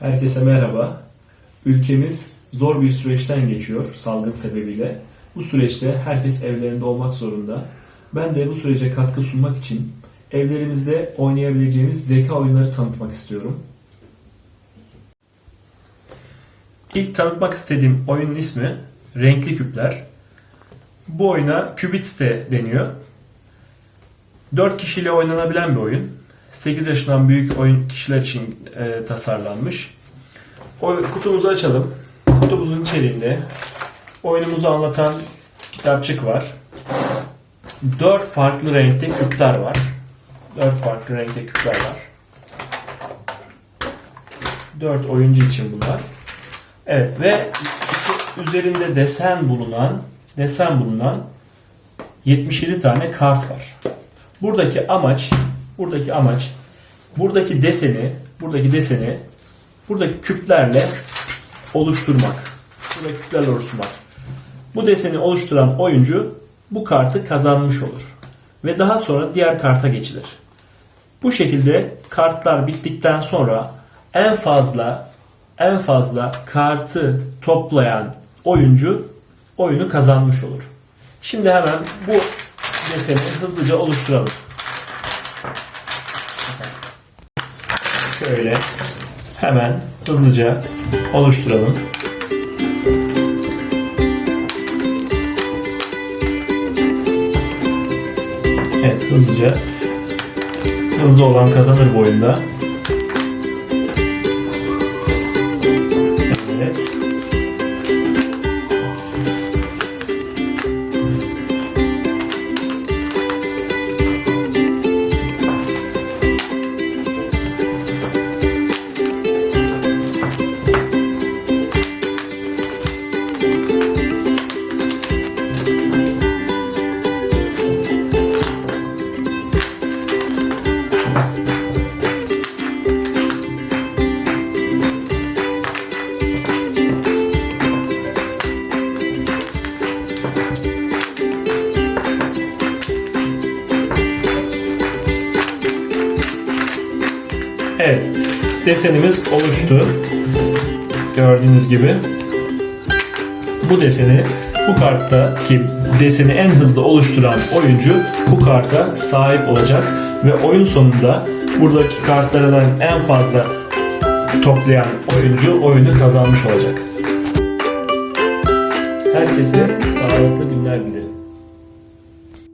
Herkese merhaba. Ülkemiz zor bir süreçten geçiyor salgın sebebiyle. Bu süreçte herkes evlerinde olmak zorunda. Ben de bu sürece katkı sunmak için evlerimizde oynayabileceğimiz zeka oyunları tanıtmak istiyorum. İlk tanıtmak istediğim oyunun ismi Renkli Küpler. Bu oyuna Cubits de deniyor. 4 kişiyle oynanabilen bir oyun. 8 yaşından büyük oyun kişiler için e, tasarlanmış. O, kutumuzu açalım. Kutumuzun içeriğinde oyunumuzu anlatan kitapçık var. 4 farklı renkte küpler var. 4 farklı renkte küpler var. 4 oyuncu için bunlar. Evet ve üzerinde desen bulunan desen bulunan 77 tane kart var. Buradaki amaç, buradaki amaç, buradaki deseni, buradaki deseni, buradaki küplerle oluşturmak. Buradaki küplerle oluşturmak. Bu deseni oluşturan oyuncu bu kartı kazanmış olur. Ve daha sonra diğer karta geçilir. Bu şekilde kartlar bittikten sonra en fazla en fazla kartı toplayan oyuncu oyunu kazanmış olur. Şimdi hemen bu deseni hızlıca oluşturalım. Şöyle hemen hızlıca oluşturalım. Evet hızlıca hızlı olan kazanır bu oyunda. Evet. Evet. Desenimiz oluştu. Gördüğünüz gibi. Bu deseni bu karttaki deseni en hızlı oluşturan oyuncu bu karta sahip olacak ve oyun sonunda buradaki kartlardan en fazla toplayan oyuncu oyunu kazanmış olacak. Herkese sağlıklı günler dilerim.